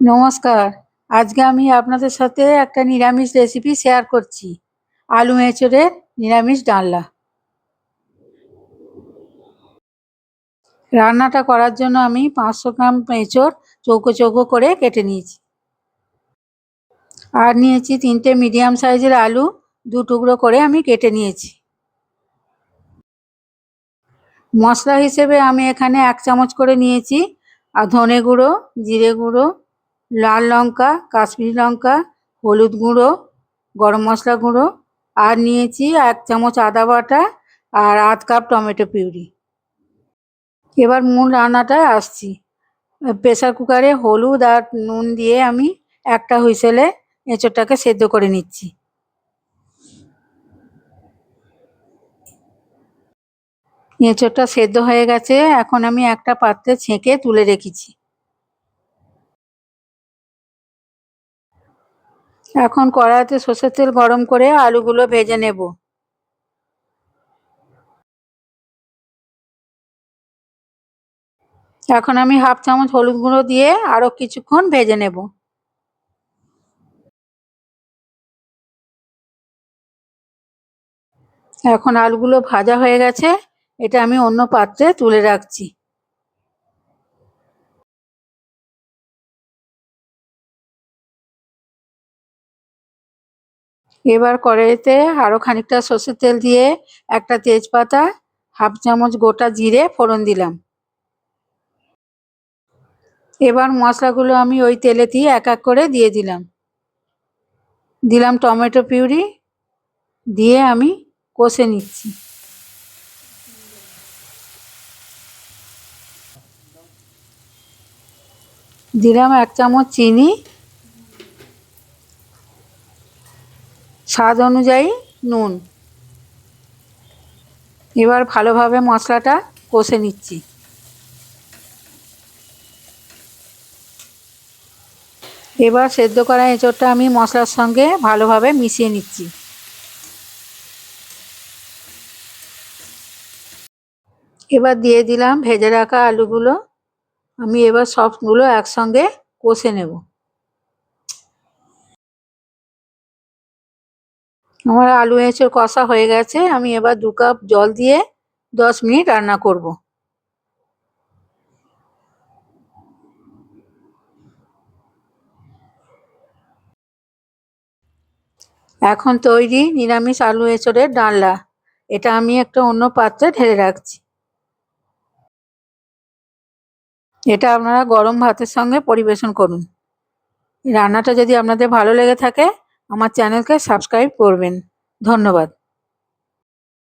নমস্কার। আজকে আমি আপনাদের সাথে একটা নিরামিষ রেসিপি শেয়ার করছি। আলু এঁচড়ের নিরামিষ ডালনা। রান্নাটা করার জন্য আমি পাঁচশো গ্রাম এঁচড় চৌকো চৌকো করে কেটে নিয়েছি। আর নিয়েছি তিনটে মিডিয়াম সাইজের আলু, দু টুকরো করে আমি কেটে নিয়েছি। মশলা হিসেবে আমি এখানে এক চামচ করে নিয়েছি আর ধনে গুঁড়ো, জিরে গুঁড়ো লাল লঙ্কা, কাশ্মীরি লঙ্কা, হলুদ গুঁড়ো, গরম মশলা গুঁড়ো। আর নিয়েছি এক চামচ আদা বাটা আর আধ কাপ টমেটো পিউরি। এবার মূল রান্নাটায় আসছি। প্রেসার কুকারে হলুদ আর নুন দিয়ে আমি একটা হুইসেলে এঁচোড়টাকে সেদ্ধ করে নিচ্ছি। এঁচোড়টা সেদ্ধ হয়ে গেছে। এখন আমি একটা পাত্রে ছেঁকে তুলে রেখেছি। এখন কড়াইতে সর্ষের তেল গরম করে আলুগুলো ভেজে নেব। এখন আমি হাফ চামচ হলুদ গুঁড়ো দিয়ে আরও কিছুক্ষণ ভেজে নেব। এখন আলুগুলো ভাজা হয়ে গেছে, এটা আমি অন্য পাত্রে তুলে রাখছি। এবার কড়াইতে আরও খানিকটা সর্ষের তেল দিয়ে একটা তেজপাতা, হাফ চামচ গোটা জিরে ফোড়ন দিলাম। এবার মশলাগুলো আমি ওই তেলেতেই এক এক করে দিয়ে দিলাম। দিলাম টমেটো পিউরি দিয়ে আমি কষে নিচ্ছি। দিলাম এক চামচ চিনি স্বাদ অনুযায়ী নুন। এবার ভালোভাবে মশলাটা কষে নিচ্ছি। এবার সেদ্ধ করা এঁচোড়টা আমি মশলার সঙ্গে ভালোভাবে মিশিয়ে নিচ্ছি। এবার দিয়ে দিলাম ভেজে রাখা আলুগুলো। আমি এবার সবগুলো একসঙ্গে কষে নেব। আমার আলু এঁচড় কষা হয়ে গেছে, আমি এবার দু কাপ জল দিয়ে দশ মিনিট রান্না করব। এখন তৈরি নিরামিষ আলু এঁচড়ের ডালনা। এটা আমি একটা অন্য পাত্রে ঢেলে রাখছি। এটা আপনারা গরম ভাতের সঙ্গে পরিবেশন করুন। রান্নাটা যদি আপনাদের ভালো লেগে থাকে আমার চ্যানেলকে সাবস্ক্রাইব করবেন। ধন্যবাদ।